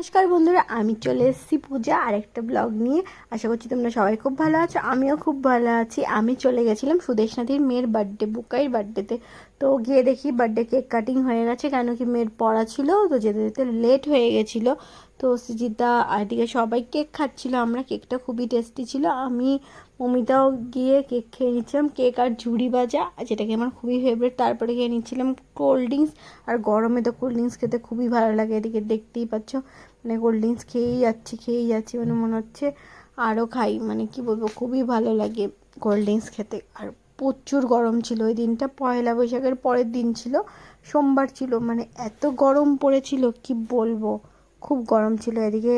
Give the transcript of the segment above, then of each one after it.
নমস্কার বন্ধুরা, আমি চলে এসেছি পূজা আর একটা ব্লগ নিয়ে। আশা করছি তোমরা সবাই খুব ভালো আছো, আমিও খুব ভালো আছি। আমি চলে গেছিলাম সুদেশ নাথীর মেয়ের বার্থডে বুকাইয়ের বার্থডেতে তো গিয়ে দেখি বার্থডে কেক কাটিং হয়ে গেছে, কেন কি মেয়ের পড়া ছিল, তো যেতে যেতে লেট হয়ে গেছিল। তো সুজিতা এদিকে সবাই কেক খাচ্ছিল, আমরা কেকটা খুবই টেস্টি ছিল। আমি মমিতাও গিয়ে কেক খেয়ে নিচ্ছিলাম কেক আর ঝুড়ি ভাজা যেটাকে আমার খুবই ফেভারিট তারপরে খেয়ে নিচ্ছিলাম কোল্ড ড্রিঙ্কস আর গরমে তো কোল্ড ড্রিঙ্কস খেতে খুবই ভালো লাগে, এদিকে দেখতেই পাচ্ছ মানে কোল্ড ড্রিঙ্কস খেয়েই যাচ্ছি খেয়েই যাচ্ছি মানে মনে হচ্ছে। আরও খাই মানে কি বলব, খুবই ভালো লাগে কোল্ড ড্রিঙ্কস খেতে। আর প্রচুর গরম ছিল। ওই দিনটা পয়লা বৈশাখের পরের দিন ছিল। সোমবার ছিল। মানে এত গরম পড়েছিল, কি বলব? খুব গরম ছিল। এদিকে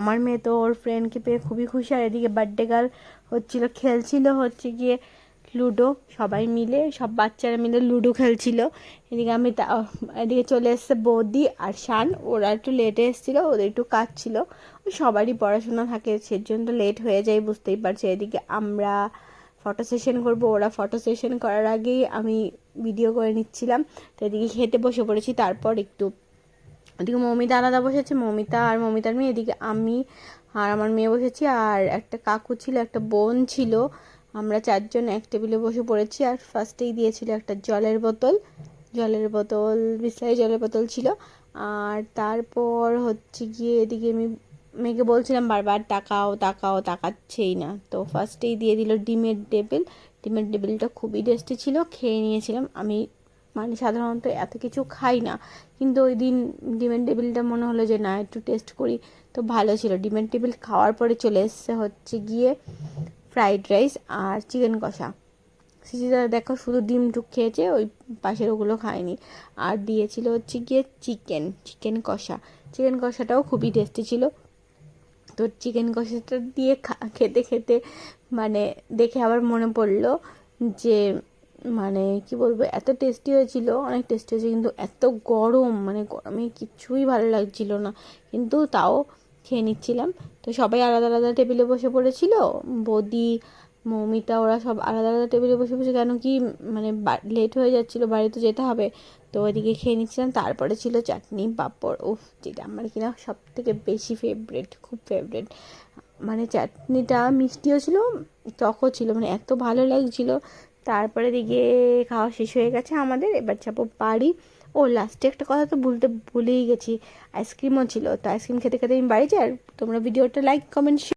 আমার মেয়ে তো ওর ফ্রেন্ডকে পেয়ে খুবই খুশি। আর এদিকে বার্থডে গার্ল হচ্ছিল, খেলছিল হচ্ছে গিয়ে লুডো। সবাই মিলে, সব বাচ্চারা মিলে লুডো খেলছিল। এদিকে আমি তা এদিকে চলে এসছে বৌদি আর শান। ওরা একটু লেটে এসেছিল, ওদের একটু কাজ ছিল। সবারই পড়াশোনা থাকে, সেজন্য লেট হয়ে যায়, বুঝতেই পারছি। এদিকে আমরা ফটো সেশন করব। ওরা ফটো সেশন করার আগেই আমি ভিডিও করে নিচ্ছিলাম। তো এদিকে খেতে বসে পড়েছি। তারপর একটু ওদিকে মমিতা আলাদা বসেছে। মমিতা আর মমিতার মেয়ে। এদিকে আমি আর আমার মেয়ে বসেছি। আর একটা কাকু ছিল, একটা বোন ছিল। আমরা চারজন এক টেবিলে বসে পড়েছি। আর ফার্স্টেই দিয়েছিল একটা জলের বোতল। জলের বোতল বিসলাই জলের বোতল ছিল। আর তারপর হচ্ছে গিয়ে এদিকে আমি মেয়েকে বলছিলাম বারবার, তাকাও তাকাও, তাকাচ্ছেই না। তো ফার্স্টেই দিয়ে দিল ডিমের টেবিল। ডিমের টেবিলটা খুবই টেস্টি ছিল, খেয়ে নিয়েছিলাম। আমি মানে সাধারণত এত কিছু খাই না। কিন্তু ওই দিন ডিমের টেবিলটা মনে হলো যে, না, একটু টেস্ট করি। তো ভালো ছিল। ডিমের টেবিল খাওয়ার পরে চলে এসছে হচ্ছে গিয়ে ফ্রাইড রাইস আর চিকেন কষা। সিজিদা দেখো শুধু ডিম টুক খেয়েছে, ওই পাশের ওগুলো খায়নি। আর দিয়েছিল হচ্ছে গিয়ে চিকেন চিকেন কষা। চিকেন কষাটাও খুবই টেস্টি ছিল। তো চিকেন কষাটা দিয়ে খেতে খেতে মানে দেখে আবার মনে পড়ল যে মানে কি বলব, এত টেস্টি হয়েছিল, অনেক টেস্টি হয়েছে, কিন্তু এত গরম মানে গরমে কিছুই ভালো লাগছিল না। কিন্তু তাও খেয়ে নিচ্ছিলাম। তো সবাই আলাদা আলাদা টেবিলে বসে পড়েছিল। বদি মৌমিতা, ওরা সব আলাদা আলাদা টেবিলে বসে বসে কেন কি মানে লেট হয়ে যাচ্ছিল, বাড়িতে যেতে হবে। তো ওইদিকে খেয়ে নিচ্ছিলাম, তারপরে ছিল চাটনি, পাঁপড়। উফ, যেটা আমার কিনা সব থেকে বেশি ফেভারেট খুব ফেভারেট মানে চাটনিটা মিষ্টিও ছিল, টকও ছিল মানে এত ভালো লাগছিল। তারপরে দিকে খাওয়া শেষ হয়ে গেছে আমাদের, এবার যাব বাড়ি। ও লাস্টে একটা কথা তো বলতে ভুলেই গেছি আইসক্রিমও ছিল। তো আইসক্রিম খেতে খেতে আমি বাড়ি যাই, আর তোমরা ভিডিওটা লাইক কমেন্ট